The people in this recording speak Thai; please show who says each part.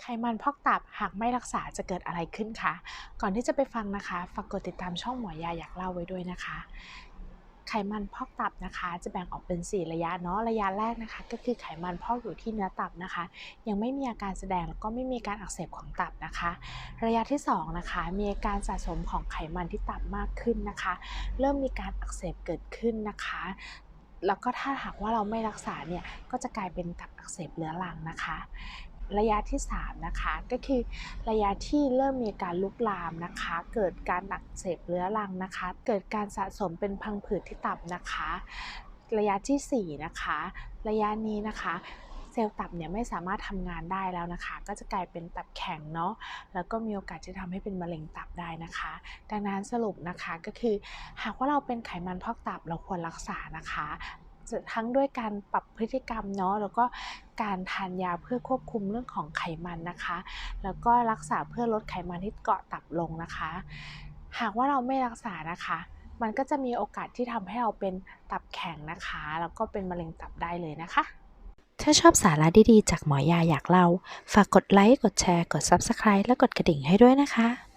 Speaker 1: ไขมันพอกตับหากไม่รักษาจะเกิดอะไรขึ้นคะก่อนที่จะไปฟังนะคะฝากกดติดตามช่องหมอยาอยากเล่าไว้ด้วยนะคะ ไขมันพอกตับนะคะ จะแบ่งออกเป็น 4 ระยะเนาะระยะแรกนะคะ ก็คือไขมันพอกอยู่ที่เนื้อตับนะคะ ยังไม่มีอาการแสดงแล้วก็ไม่มีการอักเสบของตับนะคะ ระยะที่ 2 นะคะ มีอาการสะสมของไขมันที่ตับมากขึ้นนะคะ เริ่มมีการอักเสบเกิดขึ้นนะคะแล้วก็ถ้าหากว่าเราไม่รักษาเนี่ยก็จะกลายเป็นตับอักเสบเรื้อรังนะคะ ระยะที่ 3 นะคะ ก็คือระยะที่เริ่มมีการลุกลามนะคะ เกิดการอักเสบเรื้อรังนะคะ เกิดการสะสมเป็นพังผืดที่ตับนะคะ ระยะทีสี่4 นะคะ ระยะนี้นะคะเซลล์ตับเนี่ยไม่สามารถทำงานได้แล้วนะคะ ก็จะกลายเป็นตับแข็งเนาะแล้วก็มีโอกาสที่ทำให้เป็นมะเร็งตับได้นะคะ ดังนั้นสรุปนะคะก็คือ หากว่าเราเป็นไขมันพอกตับเราควรรักษานะคะ ทั้งด้วยการปรับพฤติกรรมเนาะแล้วก็การทานยาเพื่อควบคุมเรื่องของไขมันนะคะ แล้วก็รักษาเพื่อลดไขมันที่เกาะตับลงนะคะ หากว่าเราไม่รักษานะคะ มันก็จะมีโอกาสที่ทำให้เราเป็นตับแข็งนะคะ แล้วก็เป็นมะเร็งตับได้เลยนะคะ
Speaker 2: ถ้าชอบสาระดีๆ จากหมอยาอยากเล่า ฝากกดไลค์ กดแชร์ กด Subscribe และกดกระดิ่งให้ด้วยนะคะ